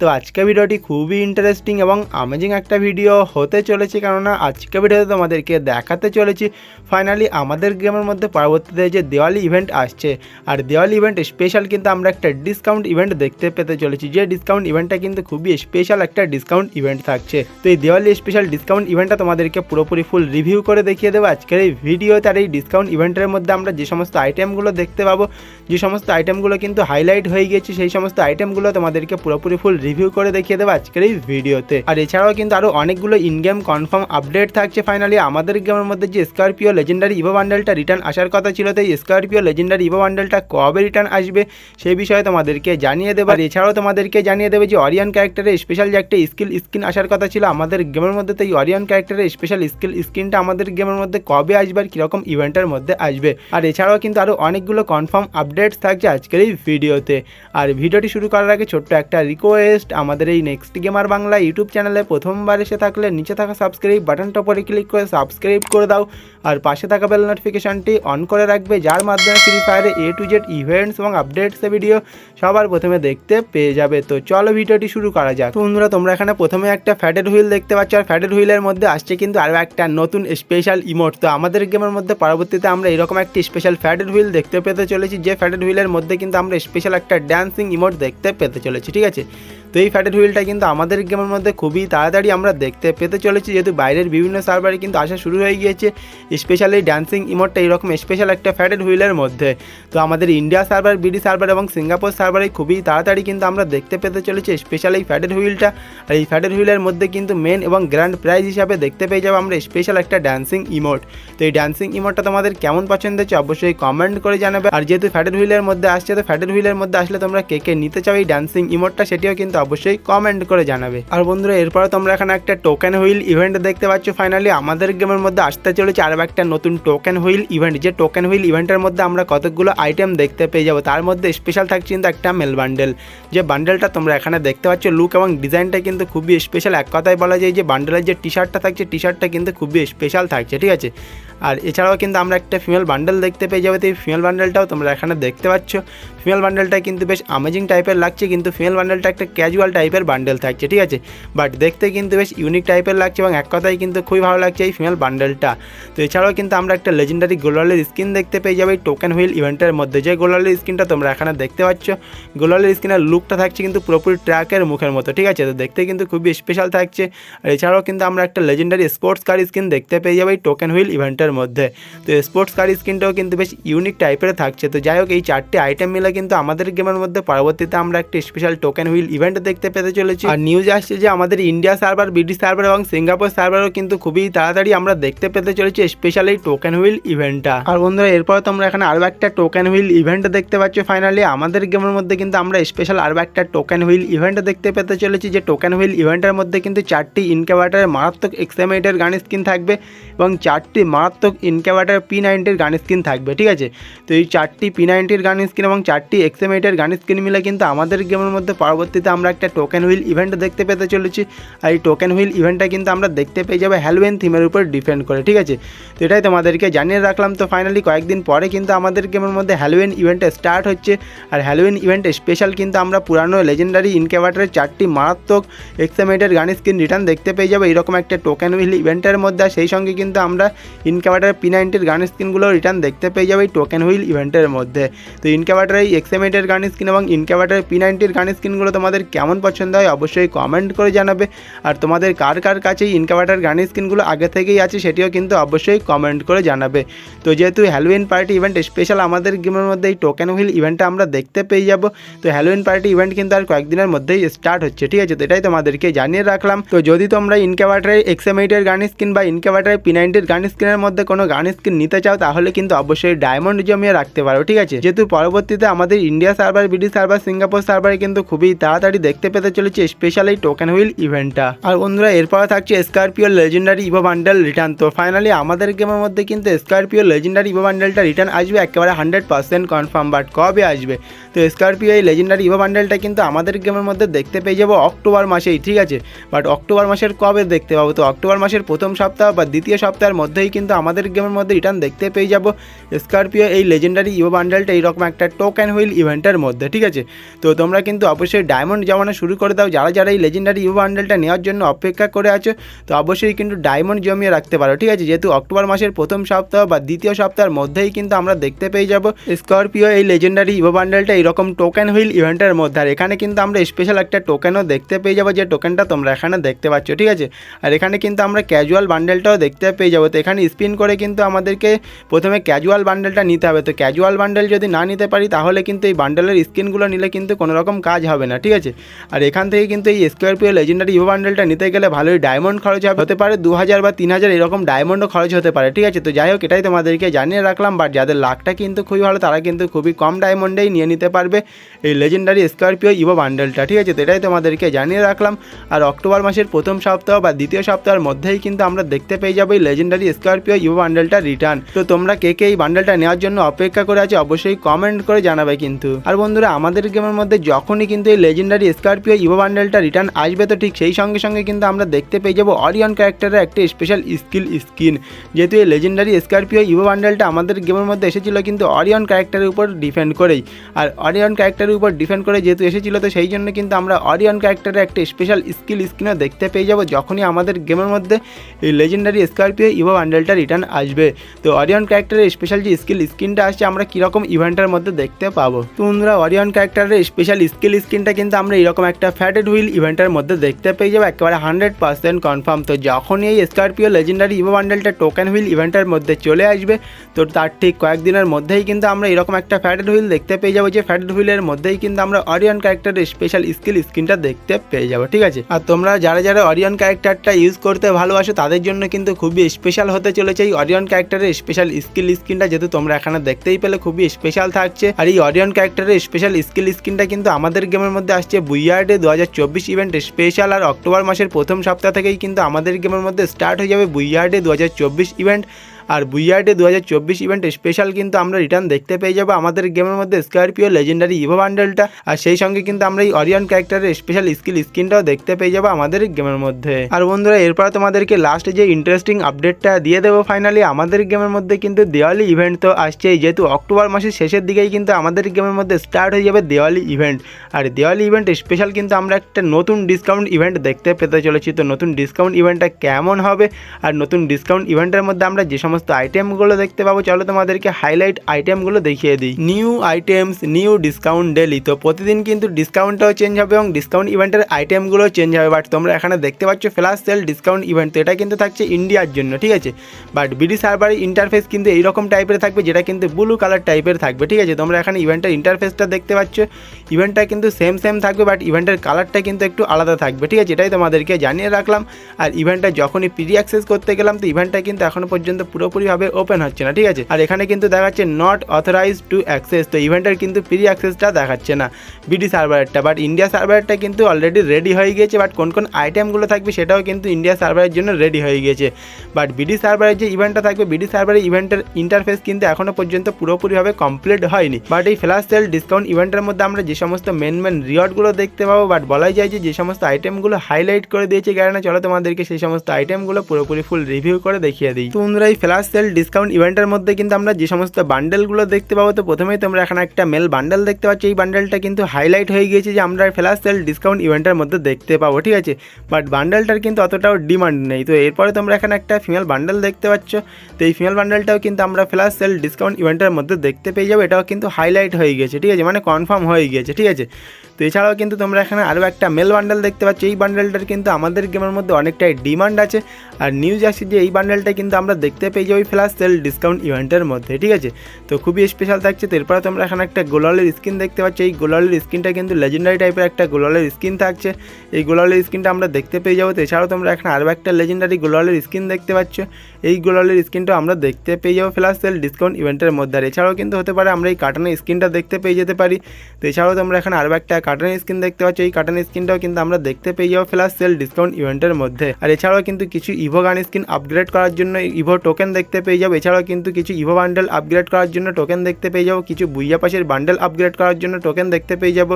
তো আজকে ভিডিওটি খুবই ইন্টারেস্টিং এবং আমেজিং একটা ভিডিও হতে চলেছে, কেননা আজকে ভিডিওতে তোমাদেরকে দেখাতে চলেছি ফাইনালি আমাদের গেমের মধ্যে পরবর্তীতে যে দেওয়ালি ইভেন্ট আসছে, আর দেওয়ালি ইভেন্ট স্পেশাল কিন্তু আমরা একটা ডিসকাউন্ট ইভেন্ট দেখতে পেতে চলেছি, যে ডিসকাউন্ট ইভেন্টটা কিন্তু খুবই স্পেশাল একটা ডিসকাউন্ট ইভেন্ট থাকছে। তো এই দেওয়ালি স্পেশাল ডিসকাউন্ট ইভেন্টটা তোমাদেরকে পুরোপুরি ফুল রিভিউ করে দেখিয়ে দেবো, আজকের এই ভিডিওতে আর এই ডিসকাউন্ট ইভেন্টের মধ্যে আমরা যে সমস্ত আইটেমগুলো দেখতে পাবো, যে সমস্ত আইটেমগুলো কিন্তু হাইলাইট হয়ে গিয়েছে সেই সমস্ত আইটেমগুলো তোমাদেরকে পুরোপুরি ফুল রিভিউ করে দেখিয়ে দেবো আজকের এই ভিডিওতে। আর এছাড়াও কিন্তু আরও অনেকগুলো ইন গেম কনফার্ম আপডেট থাকছে ফাইনালি আমাদের গেমের মধ্যে যে স্করপিও লেজেন্ডারি ইভো বান্ডেলটা রিটার্ন আসার কথা ছিল, তো এই স্করপিও লেজেন্ডারি ইভো বান্ডেলটা কবে রিটার্ন আসবে সেই বিষয়ে তোমাদেরকে জানিয়ে দেবো। আর এছাড়াও তোমাদেরকে জানিয়ে দেবে যে অরিয়ান ক্যারেক্টারের স্পেশাল যে একটা স্কিল স্কিন আসার কথা ছিল আমাদের গেমের মধ্যে, তো এই অরিয়ান ক্যারেক্টারের স্পেশাল স্কিল স্কিনটা আমাদের গেমের মধ্যে কবে আসবে আর কীরকম ইভেন্টের মধ্যে আসবে। আর এছাড়াও কিন্তু আরও অনেকগুলো কনফার্ম আপডেটস থাকছে আজকের এই ভিডিওতে। আর ভিডিওটি শুরু করার আগে ছোট্ট একটা রিকোয়েস্ট আমাদের এই নেক্সট গেমার বাংলা ইউটিউব চ্যানেলে প্রথমবার এসে থাকলে নিচে থাকা সাবস্ক্রাইব বাটনটা পরে ক্লিক করে সাবস্ক্রাইব করে দাও। আর পাশে থাকা বেল নোটিফিকেশনটি অন করে রাখবে, যার মাধ্যমে ফ্রি ফায়ারে এ টু জেড ইভেন্টস এবং আপডেটসের ভিডিও সবার প্রথমে দেখতে পেয়ে যাবে। তো চলো ভিডিওটি শুরু করা যাক। বন্ধুরা, তোমরা এখানে প্রথমে একটা ফ্যাটেড হুইল দেখতে পাচ্ছ। আর ফ্যাটেড হুইলের মধ্যে আসছে কিন্তু আরও একটা নতুন স্পেশাল ইমোট তো আমাদের গেমের মধ্যে পরবর্তীতে আমরা এরকম একটি স্পেশাল ফ্যাটেড হুইল দেখতে পেতে চলেছি, যে ফ্যাটেড হুইলের মধ্যে কিন্তু আমরা স্পেশাল একটা ড্যান্সিং ইমোট দেখতে পেতে চলেছি, ঠিক আছে? তো এই ফ্যাটেড হুইলটা কিন্তু আমাদের গেমের মধ্যে খুবই তাড়াতাড়ি আমরা দেখতে পেতে চলেছি, যেহেতু বাইরের বিভিন্ন সার্ভারে কিন্তু আসা শুরু হয়ে গিয়েছে স্পেশালি ড্যান্সিং ইমোটটা এইরকম স্পেশাল একটা ফ্যাটেড হুইলের মধ্যে। তো আমাদের ইন্ডিয়া সার্ভার বিডি সার্ভার এবং সিঙ্গাপুর সার্ভারে খুবই তাড়াতাড়ি কিন্তু আমরা দেখতে পেতে চলেছি স্পেশাল এই ফ্যাটেড হুইলটা আর এই ফ্যাটেড হুইলের মধ্যে কিন্তু মেন এবং গ্র্যান্ড প্রাইজ হিসাবে দেখতে পেয়ে যাব আমরা স্পেশাল একটা ড্যান্সিং ইমোট তো এই ড্যান্সিং ইমোটটা তোমাদের কেমন পছন্দ হচ্ছে অবশ্যই কমেন্ট করে জানাবে। আর যেহেতু ফ্যাটেড হুইলের মধ্যে আসছে, তো ফ্যাটেড হুইলের মধ্যে আসলে তোমরা কে কে নিতে চাও এই ড্যান্সিং ইমোটটা সেটিও কিন্তু অবশ্যই কমেন্ট করে জানাবে। আর বন্ধুরা, এরপরে তোমরা এখানে একটা টোকেন হুইল ইভেন্ট দেখতে পাচ্ছ। ফাইনালি আমাদের গেমের মধ্যে আসতে চলেছে আরও একটা নতুন টোকেন হুইল ইভেন্ট যে টোকেন হুইল ইভেন্টের মধ্যে আমরা কতগুলো আইটেম দেখতে পেয়ে যাব, তার মধ্যে স্পেশাল থাকছে কিন্তু একটা মেল বান্ডেল যে বান্ডেলটা তোমরা এখানে দেখতে পাচ্ছ লুক এবং ডিজাইনটা কিন্তু খুবই স্পেশাল এক কথায় বলা যায় যে বান্ডেলের যে টি শার্টটা থাকছে টি শার্টটা কিন্তু খুবই স্পেশাল থাকছে, ঠিক আছে? আর এছাড়াও কিন্তু আমরা একটা ফিমেল বান্ডেল দেখতে পেয়ে যাব। তো এই ফিমেল বান্ডেলটাও তোমরা এখানে দেখতে পাচ্ছ। ফিমেল বান্ডেলটা কিন্তু বেশ আমেজিং টাইপের লাগছে। কিন্তু ফিমেল বান্ডেলটা একটা ক্যাজুয়াল টাইপের বান্ডেল থাকছে, ঠিক আছে? বাট দেখতে কিন্তু বেশ ইউনিক টাইপের লাগছে এবং এক কথায় কিন্তু খুবই ভালো লাগছে এই ফিমেল বান্ডেলটা তো এছাড়াও কিন্তু আমরা একটা লেজেন্ডারি গোলালের স্কিন দেখতে পেয়ে যাব এই টোকেন হুইল ইভেন্টের মধ্যে। যে গোলালের স্কিনটা তোমরা এখানে দেখতে পাচ্ছ গোলালের স্কিনের লুকটা থাকছে কিন্তু পুরোপুরি ট্র্যাকের মুখের মতো, ঠিক আছে? তো দেখতে কিন্তু খুবই স্পেশাল থাকছে। আর এছাড়াও কিন্তু আমরা একটা লেজেন্ডারি স্পোর্টস কার স্কিন দেখতে পেয়ে যাব এই টোকেন হুইল ইভেন্টের মধ্যে। তো স্পোর্টস কার স্কিনটাও কিন্তু বেশ ইউনিক টাইপের থাকছে। তো যাই হোক, এই চারটি আইটেম মিলে কিন্তু আমাদের গেমের মধ্যে পরবর্তীতে আমরা একটা স্পেশাল টোকেন হুইল ইভেন্ট দেখতে পেতে চলেছি। আর নিউজ আসছে যে আমাদের ইন্ডিয়া সার্ভার ব্রিটিশ সার্ভার এবং সিঙ্গাপুর সার্ভারও কিন্তু খুবই তাড়াতাড়ি আমরা দেখতে পেতে চলেছি স্পেশাল এই টোকেন হুইল ইভেন্টটা আর বন্ধুরা এরপর তোমরা এখানে আরও একটা টোকেন হুইল ইভেন্ট দেখতে পাচ্ছ ফাইনালি আমাদের গেমের মধ্যে কিন্তু আমরা স্পেশাল আরও একটা টোকেন হুইল ইভেন্ট দেখতে পেতে চলেছি যে টোকেন হুইল ইভেন্টের মধ্যে কিন্তু চারটি ইনকাভার্টারের মারাত্মক এক্সামেটের গান স্কিন থাকবে এবং চারটি মারাত্মক ইনকাভার্টার পি নাইনটির গান স্কিন থাকবে ঠিক আছে? তো এই চারটি পি নাইনটির গান স্কিন এবং চারটি এক্সএমএইটের গান স্কিন মিলে কিন্তু আমাদের গেমের মধ্যে পরবর্তীতে আমরা একটা টোকেন হুইল ইভেন্ট দেখতে পেতে চলেছি। আর এই টোকেন হুইল ইভেন্টটা কিন্তু আমরা দেখতে পেয়ে যাব হ্যালোয়েন থিমের উপর ডিপেন্ড করে, ঠিক আছে? তো এটাই তোমাদেরকে জানিয়ে রাখলাম। তো ফাইনালি কয়েকদিন পরে কিন্তু আমাদের গেমের মধ্যে হ্যালোয়েন ইভেন্ট স্টার্ট হচ্ছে। আর হ্যালোয়েন ইভেন্ট স্পেশাল কিন্তু আমরা পুরানো লেজেন্ডারি ইনকেভার্টারের চারটি মারাত্মক এক্সএমএইটের গান স্কিন রিটার্ন দেখতে পেয়ে যাব। এরকম একটা টোকেন হুইল ইভেন্টের মধ্যে সেই সঙ্গে কিন্তু আমরা ইনকেভার্টার পি নাইনটির গান স্কিনগুলো রিটার্ন দেখতে পেয়ে যাব এই টোকেন হুইল ইভেন্টের মধ্যে। তো ইনকাভার্টার এই এক্সএমএটের গান স্কিন এবং ইনকাভার্টার পি নাইনটির গান স্ক্রিনগুলো তোমাদের কেমন পছন্দ হয় অবশ্যই কমেন্ট করে জানাবে। আর তোমাদের কার কার কাছে ইনকাভার্টার গান স্কিনগুলো আগে থেকেই আছে সেটিও কিন্তু অবশ্যই কমেন্ট করে জানাবে। তো যেহেতু হ্যালোইন পার্টি ইভেন্ট স্পেশাল আমাদের গেমের মধ্যে এই টোকেন হুইল ইভেন্টটা আমরা দেখতে পেয়ে যাব। তো হ্যালোইন পার্টি ইভেন্ট কিন্তু আর কয়েকদিনের মধ্যেই স্টার্ট হচ্ছে, ঠিক আছে? তো এটাই তোমাদেরকে জানিয়ে রাখলাম। তো যদি তোমরা ইনকাভার্টারের এক্সএমএটের গান স্কিন বা ইনকাভার্টারের পি নাইনটির গান স্কিনের মধ্যে কোনো গান স্কিন নিতে চাও, তাহলে কিন্তু অবশ্যই ডায়মন্ড জমিয়ে রাখতে পারো, ঠিক আছে? যেহেতু পরবর্তীতে আমাদের India server BD server Singapore সার্ভারে কিন্তু খুবই তাড়াতাড়ি দেখতে পেতে চলেছে স্পেশাল এই টোকেন হুইল ইভেন্টটা আর বন্ধুরা, এরপরে থাকছে Scorpio legendary evo bundle return তো ফাইনালি আমাদের গেমের মধ্যে কিন্তু স্করপিও লেজেন্ডারি ইভো বান্ডেলটা রিটার্ন আসবে, একেবারে হান্ড্রেড পার্সেন্ট কনফার্ম বাট কবে আসবে? তো স্করপিও এই লেজেন্ডারি ইভো বান্ডেলটা কিন্তু আমাদের গেমের মধ্যে দেখতে পেয়ে যাব অক্টোবর মাসেই, ঠিক আছে? বাট অক্টোবর মাসের কবে দেখতে পাবো? তো অক্টোবর মাসের প্রথম সপ্তাহ বা দ্বিতীয় সপ্তাহের মধ্যেই কিন্তু আমাদের গেমের মধ্যে রিটার্ন দেখতে পেয়ে যাব স্করপিও এই লেজেন্ডারি ইভো বান্ডেলটা এইরকম একটা টোকেন হুইল ইভেন্টের মধ্যে, ঠিক আছে? তো তোমরা কিন্তু অবশ্যই ডায়মন্ড জমানো শুরু করে দাও। যারা যারা এই লেজেন্ডারি ইভো বান্ডেলটা নেওয়ার জন্য অপেক্ষা করে আছো, তো অবশ্যই কিন্তু ডায়মন্ড জমিয়ে রাখতে পারো, ঠিক আছে? যেহেতু অক্টোবর মাসের প্রথম সপ্তাহ বা দ্বিতীয় সপ্তাহের মধ্যেই কিন্তু আমরা দেখতে পেয়ে যাব। স্করপিও এই লেজেন্ডারি ইভো বান্ডেলটা এইরকম টোকেন হুইল ইভেন্টের মধ্যে। আর এখানে কিন্তু আমরা স্পেশাল একটা টোকেনও দেখতে পেয়ে যাব, যে টোকেনটা তোমরা এখানে দেখতে পাচ্ছ, ঠিক আছে? আর এখানে কিন্তু আমরা ক্যাজুয়াল বান্ডেলটাও দেখতে পেয়ে যাব। তো এখানে স্পিন করে কিন্তু আমাদেরকে প্রথমে ক্যাজুয়াল বান্ডেলটা নিতে হবে। তো ক্যাজুয়াল বান্ডেল যদি না নিতে পারি, তাহলে কিন্তু এই বান্ডেলের স্কিনগুলো নিলে কিন্তু কোনো রকম কাজ হবে না, ঠিক আছে? আর এখান থেকে কিন্তু এই স্কোয়ারপিও লেজেন্ডারি ইভো বান্ডেলটা নিতে গেলে ভালোই ডায়মন্ড খরচ হতে পারে দু হাজার বা তিন হাজার এরকম ডায়মন্ডও খরচ হতে পারে, ঠিক আছে? তো যাই হোক, এটাই তোমাদেরকে জানিয়ে রাখলাম। বাট যাদের লাখটা কিন্তু খুবই ভালো, তারা কিন্তু খুবই কম ডায়মন্ডেই নিয়ে নিতে পারবে এই লেজেন্ডারি স্করপিও ইভো বান্ডেলটা ঠিক আছে? তো এটাই তোমাদেরকে জানিয়ে রাখলাম। আর অক্টোবর মাসের প্রথম সপ্তাহ বা দ্বিতীয় সপ্তাহের মধ্যেই কিন্তু আমরা দেখতে পেয়ে যাব এই লেজেন্ডারি স্করপিও ইভো বান্ডেলটা রিটার্ন তো তোমরা কে কে এই বান্ডেলটা নেওয়ার জন্য অপেক্ষা করে আছো, অবশ্যই কমেন্ট করে জানাবে কিন্তু। আর বন্ধুরা, আমাদের গেমের মধ্যে যখনই কিন্তু এই লেজেন্ডারি স্করপিও ইভো বান্ডেলটা রিটার্ন আসবে তো ঠিক সেই সঙ্গে সঙ্গে কিন্তু আমরা দেখতে পেয়ে যাব অরিয়ন ক্যারেক্টারের একটা স্পেশাল স্কিল স্কিন যেহেতু এই লেজেন্ডারি স্করপিও ইভো বান্ডেলটা আমাদের গেমের মধ্যে এসেছিল কিন্তু অরিয়ন ক্যারেক্টারের উপর ডিপেন্ড করেই। আর অরিয়ন ক্যারেক্টারের উপর ডিপেন্ড করে যেহেতু এসেছিল তো সেই জন্য কিন্তু আমরা অরিয়ন ক্যারেক্টারের একটা স্পেশাল স্কিল স্কিনও দেখতে পেয়ে যাব যখনই আমাদের গেমের মধ্যে এই লেজেন্ডারি স্করপিও ইভো বান্ডেলটা রিটার্ন আসবে। তো অরিয়ন ক্যারেক্টারের স্পেশাল যে স্কিল স্কিনটা আসছে, আমরা কীরকম ইভেন্টের মধ্যে দেখতে পাবো? তো বন্ধুরা, অরিয়ন ক্যারেক্টারের স্পেশাল স্কিল স্কিনটা কিন্তু আমরা এরকম একটা ফ্যাটেড হুইল ইভেন্টের মধ্যে দেখতে পেয়ে যাব, একেবারে হান্ড্রেড পার্সেন্ট কনফার্ম তো যখনই এই স্করপিও লেজেন্ডারি ইভো বান্ডেলটা টোকেন হুইল ইভেন্টের মধ্যে চলে আসবে, তো তার ঠিক কয়েকদিনের মধ্যেই কিন্তু আমরা এরকম একটা ফ্যাটেড হুইল দেখতে পেয়ে যাব, যে ফ্যাটেড হুইলের মধ্যেই কিন্তু আমরা অরিয়ন ক্যারেক্টারের স্পেশাল স্কিল স্কিনটা দেখতে পেয়ে যাব, ঠিক আছে? আর তোমরা যারা যারা অরিয়ন ক্যারেক্টারটা ইউজ করতে ভালোবাসো, তাদের জন্য কিন্তু খুবই স্পেশাল হতে চলেছে এই অরিয়ন ক্যারেক্টারের স্পেশাল স্কিল স্ক্রিনটা যেহেতু তোমরা এখানে দেখতেই পেলে খুবই স্পেশাল থাকছে। আর এই অরিয়ন ক্যারেক্টারের স্পেশাল স্কিল স্কিনটা কিন্তু আমাদের গেমের মধ্যে আসছে বুইয়ার্ডে দু হাজার চব্বিশ ইভেন্ট স্পেশাল আর অক্টোবর মাসের প্রথম সপ্তাহ থেকেই কিন্তু আমাদের গেমের মধ্যে স্টার্ট হয়ে যাবে বুইয়ার্ডে দু হাজার চব্বিশ ইভেন্ট। আর বুইয়ার্ডে দু হাজার চব্বিশ ইভেন্ট স্পেশাল কিন্তু আমরা রিটার্ন দেখতে পেয়ে যাব। আমাদের গেমের মধ্যে স্করপিও লেজেন্ডারি ইভো বান্ডেলটা আর সেই সঙ্গে কিন্তু আমরা এই অরিয়ন ক্যারেক্টারের স্পেশাল স্কিল স্কিনটাও দেখতে পেয়ে যাব আমাদের গেমের মধ্যে। আর বন্ধুরা, এরপর তোমাদেরকে লাস্টে যে ইন্টারেস্টিং আপডেটটা দিয়ে দেবো ফাইনালি আমাদের গেমের মধ্যে কিন্তু দেওয়ালি ইভেন্ট তো আসছেই। যেহেতু অক্টোবর মাসের শেষের দিকেই কিন্তু আমাদের গেমের মধ্যে স্টার্ট হয়ে যাবে দেওয়ালি ইভেন্ট আর দেওয়ালি ইভেন্ট স্পেশাল কিন্তু আমরা একটা নতুন ডিসকাউন্ট ইভেন্ট দেখতে পেতে চলেছি। তো নতুন ডিসকাউন্ট ইভেন্টটা কেমন হবে? আর নতুন ডিসকাউন্ট ইভেন্টের মধ্যে আমরা যে সমস্ত আইটেমগুলো দেখতে পাবো। চলো তোমাদেরকে হাইলাইট আইটেমগুলো দেখিয়ে দিই। New items new discount daily তো প্রতিদিন কিন্তু ডিসকাউন্টটাও চেঞ্জ হবে এবং ডিসকাউন্ট ইভেন্টের আইটেমগুলো চেঞ্জ হবে। বাট তোমরা এখানে দেখতে পাচ্ছ ফ্ল্যাশ সেল ডিসকাউন্ট ইভেন্ট তো এটা কিন্তু থাকছে ইন্ডিয়ার জন্য, ঠিক আছে? বাট বিডি সার্ভারের ইন্টারফেস কিন্তু এইরকম টাইপের থাকবে, যেটা কিন্তু ব্লু কালার টাইপের থাকবে, ঠিক আছে? তোমরা এখানে ইভেন্টের ইন্টারফেসটা দেখতে পাচ্ছ। ইভেন্টটা কিন্তু সেম সেম থাকবে বাট ইভেন্টের কালারটা কিন্তু একটু আলাদা থাকবে, ঠিক আছে? এটাই তোমাদেরকে জানিয়ে রাখলাম। আর ইভেন্টটা যখনই প্রি অ্যাক্সেস করতে গেলাম, তো ইভেন্টটা কিন্তু এখনও পর্যন্ত পুরোপুরিভাবে ওপেন হচ্ছে না, ঠিক আছে? আর এখানে কিন্তু দেখাচ্ছে নট অথরাইজ টু অ্যাক্সেস তো ইভেন্টের কিন্তু ফ্রি অ্যাক্সেসটা দেখাচ্ছে না বিডি সার্ভারেরটা বাট ইন্ডিয়া সার্ভারেরটা কিন্তু অলরেডি রেডি হয়ে গিয়েছে বাট কোন কোন আইটেমগুলো থাকবে সেটাও কিন্তু ইন্ডিয়া সার্ভারের জন্য রেডি হয়ে গিয়েছে। বাট বিডি সার্ভারের যে ইভেন্টটা থাকবে বিডি সার্ভারের ইভেন্টের ইন্টারফেস কিন্তু এখনও পর্যন্ত পুরোপুরিভাবে কমপ্লিট হয়নি। বাট এই ফ্ল্যাশ সেল ডিসকাউন্ট ইভেন্টের মধ্যে আমরা যে সমস্ত মেন মেন রিওয়ার্ডগুলো দেখতে পাবো বাট বলাই যায় যে যে সমস্ত আইটেমগুলো হাইলাইট করে দিয়েছে কারণে চলো তোমাদেরকে সেই সমস্ত আইটেমগুলো পুরোপুরি ফুল রিভিউ করে দেখিয়ে দিই। তো বন্ধুরা এই ফ্ল্যাশ সেল ডিসকাউন্ট ইভেন্টের মধ্যে কিন্তু আমরা যে সমস্ত বান্ডেলগুলো দেখতে পাবো, তো প্রথমেই তোমরা এখানে একটা মেল বান্ডেল দেখতে পাচ্ছ। এই বান্ডেলটা কিন্তু হাইলাইট হয়ে গিয়েছে যে আমরা ফ্ল্যাশ সেল ডিসকাউন্ট ইভেন্টের মধ্যে দেখতে পাবো, ঠিক আছে? বাট বান্ডেলটার কিন্তু অতটাও ডিমান্ড নেই। তো এরপরে তোমরা এখানে একটা ফিমেল বান্ডেল দেখতে পাচ্ছ। তো এই ফিমেল বান্ডেলটাও কিন্তু আমরা ফ্ল্যাশ সেল ডিসকাউন্ট ইভেন্টের মধ্যে দেখতে পেয়ে যাব। এটাও কিন্তু হাইলাইট হয়ে গিয়েছে, ঠিক আছে? মানে কনফার্ম হয়ে গিয়েছে, ঠিক আছে? তো এছাড়াও কিন্তু তোমরা এখানে আরও একটা মেল বান্ডেল দেখতে পাচ্ছ। এই বান্ডেলটার কিন্তু আমাদের গেমের মধ্যে অনেকটাই ডিমান্ড আছে। আর নিউজ আসছে যে এই বান্ডেলটা কিন্তু আমরা দেখতে পেয়ে যাবে ফ্ল্যাশ সেল ডিসকাউন্ট ইভেন্টের মধ্যে, ঠিক আছে? তো খুবই স্পেশাল থাকছে। তো এরপরে তোমরা এখানে একটা গোলালের স্কিন দেখতে পাচ্ছ। এই গোলালের স্কিনটা কিন্তু লেজেন্ডারি টাইপের একটা গোলালের স্কিন থাকছে। এই গোলালের স্কিনটা আমরা দেখতে পেয়ে যাব। তো এছাড়াও তোমরা এখানে আরও একটা লেজেন্ডারি গোলালের স্কিন দেখতে পাচ্ছ। এই গোলালের স্কিনটা আমরা দেখতে পেয়ে যাব ফ্ল্যাশ সেল ডিসকাউন্ট ইভেন্টের মধ্যে। আর এছাড়াও কিন্তু হতে পারে আমরা এই কার্টনের স্কিনটা দেখতে পেয়ে যেতে পারি। তো এছাড়াও তোমরা এখানে আরও একটা কার্টনের স্কিন দেখতে পাচ্ছ। এই কার্টনের স্কিনটাও কিন্তু আমরা দেখতে পেয়ে যাব ফ্ল্যাশ সেল ডিসকাউন্ট ইভেন্টের মধ্যে। আর এছাড়াও কিন্তু কিছু ইভো গান স্কিন আপগ্রেড করার জন্য ইভো টোকেন দেখতে পেয়ে যাব। এছাড়াও কিন্তু কিছু ইভো বান্ডেল আপগ্রেড করার জন্য টোকেন দেখতে পেয়ে যাব। কিছু বুইয়া পাশের বান্ডেল আপগ্রেড করার জন্য টোকেন দেখতে পেয়ে যাব।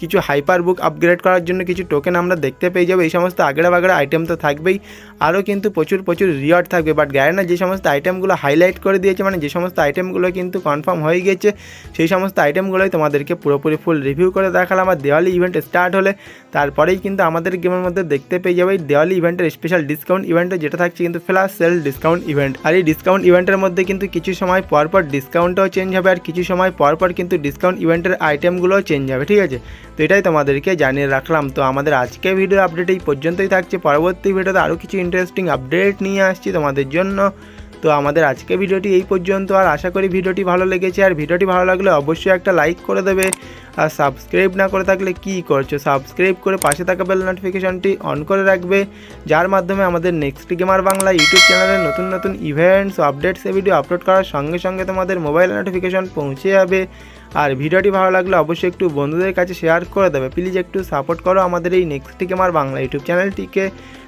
কিছু হাইপার বুক আপগ্রেড করার জন্য কিছু টোকেন আমরা দেখতে পেয়ে যাব। এই সমস্ত আগড়া বাগড়া আইটেম তো থাকবেই। আরও কিন্তু প্রচুর প্রচুর রিওয়ার্ড থাকবে। বাট গ্যারেনা যে সমস্ত আইটেমগুলো হাইলাইট করে দিয়েছে মানে যে সমস্ত আইটেমগুলো কিন্তু কনফার্ম হয়ে গিয়েছে সেই সমস্ত আইটেমগুলোই তোমাদেরকে পুরোপুরি ফুল রিভিউ করে দেখালাম। আর দেওয়ালি ইভেন্ট স্টার্ট হলে তারপরেই কিন্তু আমাদের গেমের মধ্যে দেখতে পেয়ে যাবে। দেওয়ালি ইভেন্টের স্পেশাল ডিসকাউন্ট ইভেন্টে যেটা থাকছে কিন্তু ফ্ল্যাশ সেল ডিসকাউন্ট ইভেন্ট আর এই ডিসকাউন্ট ইভেন্টের মধ্যে কিন্তু কিছু সময় পর পর ডিসকাউন্টও চেঞ্জ হবে আর কিছু সময় পর পর কিন্তু ডিসকাউন্ট ইভেন্টের আইটেমগুলোও চেঞ্জ হবে, ঠিক আছে? তো এটাই তোমাদেরকে জানিয়ে রাখলাম। তো আমাদের আজকে ভিডিও আপডেট এই পর্যন্তই থাকছে। পরবর্তী ভিডিওতে আরও কিছু ইন্টারেস্টিং আপডেট নিয়ে আসছি তোমাদের জন্য। তো আমাদের আজকে ভিডিওটি এই পর্যন্ত, আর আশা করি ভিডিওটি ভালো লেগেছে। আর ভিডিওটি ভালো লাগলে অবশ্যই একটা লাইক করে দেবে। আর সাবস্ক্রাইব না করে থাকলে কি করছ? সাবস্ক্রাইব করে পাশে থাকা বেল নোটিফিকেশনটি অন করে রাখবে, যার মাধ্যমে আমাদের নেক্সট গেমার বাংলা ইউটিউব চ্যানেলে নতুন নতুন ইভেন্টস আপডেটস এ ভিডিও আপলোড করার সঙ্গে সঙ্গে তোমাদের মোবাইল নোটিফিকেশন পৌঁছে যাবে। আর ভিডিওটি ভালো লাগলে অবশ্যই একটু বন্ধুদের কাছে শেয়ার করে দেবে। প্লিজ একটু সাপোর্ট করো আমাদের এই নেক্সট গেমার বাংলা ইউটিউব চ্যানেলটিকে।